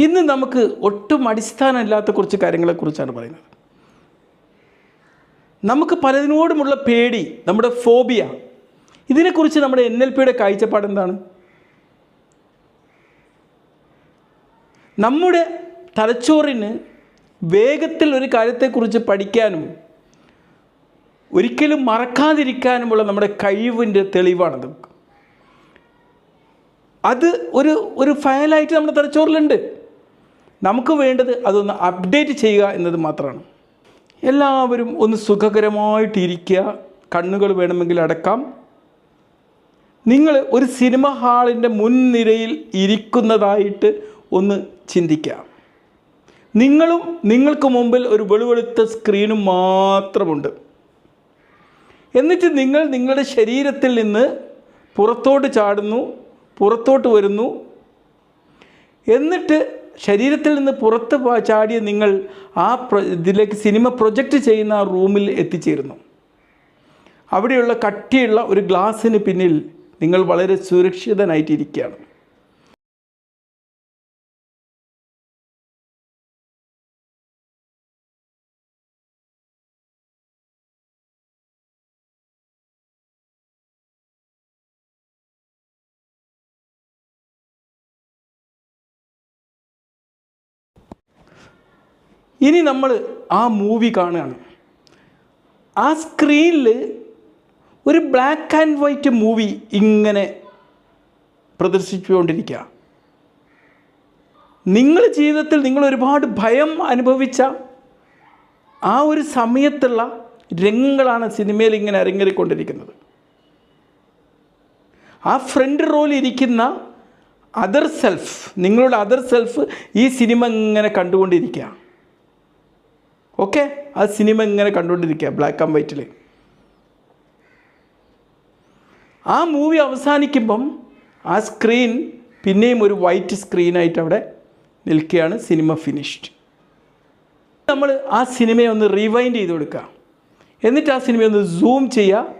ഇന്ന് നമുക്ക് ഒട്ടും അടിസ്ഥാനമില്ലാത്ത കുറച്ച് കാര്യങ്ങളെക്കുറിച്ചാണ് പറയുന്നത്. നമുക്ക് പലതിനോടുമുള്ള പേടി നമ്മുടെ ഫോബിയ ഇതിനെക്കുറിച്ച് നമ്മുടെ എൻ എൽ പിയുടെ കാഴ്ചപ്പാട് എന്താണ്? നമ്മുടെ തലച്ചോറിന് വേഗത്തിൽ ഒരു കാര്യത്തെക്കുറിച്ച് പഠിക്കാനും ഒരിക്കലും മറക്കാതിരിക്കാനുമുള്ള നമ്മുടെ കഴിവിന്റെ തെളിവാണത്. അത് ഒരു ഒരു ഫയലായിട്ട് നമ്മുടെ തലച്ചോറിലുണ്ട്. നമുക്ക് വേണ്ടത് അതൊന്ന് അപ്ഡേറ്റ് ചെയ്യുക എന്നത് മാത്രമാണ്. എല്ലാവരും ഒന്ന് സുഖകരമായിട്ടിരിക്കുക. കണ്ണുകൾ വേണമെങ്കിൽ അടക്കാം. നിങ്ങൾ ഒരു സിനിമ ഹാളിന്റെ മുൻനിരയിൽ ഇരിക്കുന്നതായിട്ട് ഒന്ന് ചിന്തിക്കാം നിങ്ങളും നിങ്ങൾക്ക് മുമ്പിൽ ഒരു വെളുവെളുത്ത സ്ക്രീനും മാത്രമുണ്ട്. എന്നിട്ട് നിങ്ങൾ നിങ്ങളുടെ ശരീരത്തിൽ നിന്ന് പുറത്തോട്ട് ചാടുന്നു പുറത്തോട്ട് വരുന്നു. എന്നിട്ട് ശരീരത്തിൽ നിന്ന് പുറത്ത് ചാടിയ നിങ്ങൾ ആ ഇതിലേക്ക് സിനിമ പ്രൊജക്റ്റ് ചെയ്യുന്ന ആ റൂമിൽ എത്തിച്ചേരുന്നു. അവിടെയുള്ള കട്ടിയുള്ള ഒരു ഗ്ലാസ്സിന് പിന്നിൽ നിങ്ങൾ വളരെ സുരക്ഷിതനായിട്ടിരിക്കുകയാണ്. ഇനി നമ്മൾ ആ മൂവി കാണുകയാണ്. ആ സ്ക്രീനിൽ ഒരു ബ്ലാക്ക് ആൻഡ് വൈറ്റ് മൂവി ഇങ്ങനെ പ്രദർശിച്ചുകൊണ്ടിരിക്കുക നിങ്ങൾ ജീവിതത്തിൽ നിങ്ങൾ ഒരുപാട് ഭയം അനുഭവിച്ച ആ ഒരു സമയത്തുള്ള രംഗങ്ങളാണ് സിനിമയിൽ ഇങ്ങനെ അരങ്ങേറിക്കൊണ്ടിരിക്കുന്നത്. ആ ഫ്രണ്ട് റോളിൽ ഇരിക്കുന്ന അതർ സെൽഫ് നിങ്ങളുടെ അതർ സെൽഫ് ഈ സിനിമ ഇങ്ങനെ കണ്ടുകൊണ്ടിരിക്കുക. ഓക്കെ ആ സിനിമ ഇങ്ങനെ കണ്ടുകൊണ്ടിരിക്കുക ബ്ലാക്ക് ആൻഡ് വൈറ്റിൽ ആ മൂവി അവസാനിക്കുമ്പം ആ സ്ക്രീൻ പിന്നെയും ഒരു വൈറ്റ് സ്ക്രീനായിട്ട് അവിടെ നിൽക്കുകയാണ് സിനിമ ഫിനിഷ്ഡ് നമ്മൾ ആ സിനിമയെ ഒന്ന് റിവൈൻഡ് ചെയ്ത് കൊടുക്കുക. എന്നിട്ട് ആ സിനിമയൊന്ന് സൂം ചെയ്യുക.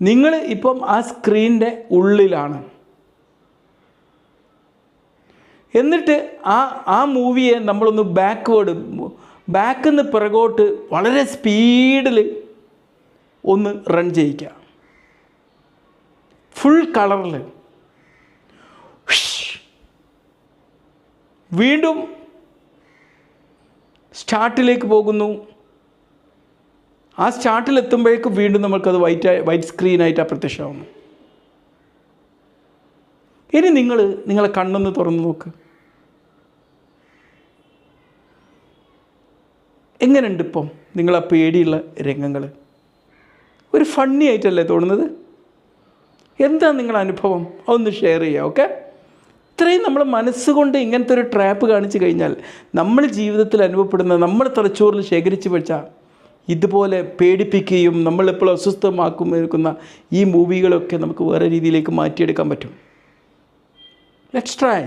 നിങ്ങൾ ഇപ്പം ആ സ്ക്രീനിന്റെ ഉള്ളിലാണ്. എന്നിട്ട് ആ ആ മൂവിയെ നമ്മളൊന്ന് ബാക്ക്വേഡ് ബാക്കിൽ നിന്ന് പിറകോട്ട് വളരെ സ്പീഡിൽ ഒന്ന് റൺ ചെയ്യിക്കുക ഫുൾ കളറിൽ വീണ്ടും സ്റ്റാർട്ടിലേക്ക് പോകുന്നു. ആ സ്റ്റാർട്ടിലെത്തുമ്പോഴേക്കും വീണ്ടും നമുക്കത് വൈറ്റ് വൈറ്റ് സ്ക്രീനായിട്ട് അപ്രത്യക്ഷമാവുന്നു. ഇനി നിങ്ങൾ നിങ്ങളെ കണ്ണൊന്ന് തുറന്ന് നോക്ക്. എങ്ങനെയുണ്ട് ഇപ്പം നിങ്ങളെ പേടിയുള്ള രംഗങ്ങൾ? ഒരു ഫണ്ണി ആയിട്ടല്ലേ തോന്നുന്നത്? എന്താ നിങ്ങളുടെ അനുഭവം? ഒന്ന് ഷെയർ ചെയ്യുക ഓക്കെ ഇത്രയും നമ്മൾ മനസ്സുകൊണ്ട് ഇങ്ങനത്തെ ഒരു ട്രാപ്പ് കാണിച്ചു കഴിഞ്ഞാൽ നമ്മൾ ജീവിതത്തിൽ അനുഭവപ്പെടുന്ന നമ്മൾ തലച്ചോറിൽ ശേഖരിച്ച് വെച്ച ഇതുപോലെ പേടിപ്പിക്കുകയും നമ്മളെപ്പോഴും നിൽക്കുന്ന ഈ മൂവികളൊക്കെ നമുക്ക് വേറെ രീതിയിലേക്ക് മാറ്റിയെടുക്കാൻ പറ്റും. Let's try